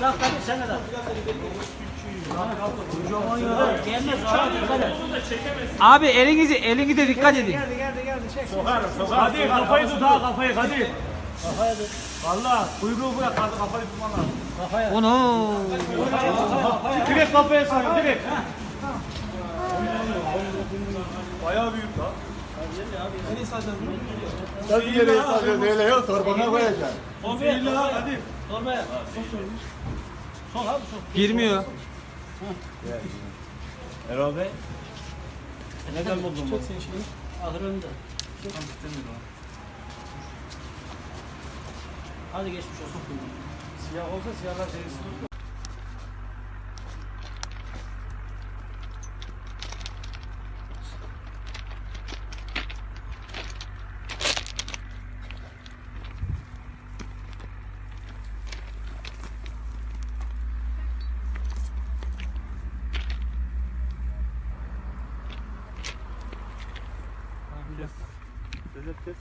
Bırak hadi sen de. Kocaman ya. Gelmez abi. dikkat et. Abi elinizi elinize dikkat edin. Geldi geldi geldi. Çek. Sokar, sokar. Hadi kafayı tut ha kafayı hadi. Kafaya dur. Valla kuyruğu bırak kafayı tutman lazım. Kafaya. Onu. Direkt kafaya sarın direkt. Bayağı büyük lan. Nasıl nereye sarıyor öyle yok torbana koyacaksın. Son bir lan hadi. Torbaya. Sok abi sok. Girmiyor. Erol Bey. Neden buldun bunu? Ahırında. Hadi geçmiş olsun. Siyah olsa siyahlar serisi Söz et kes.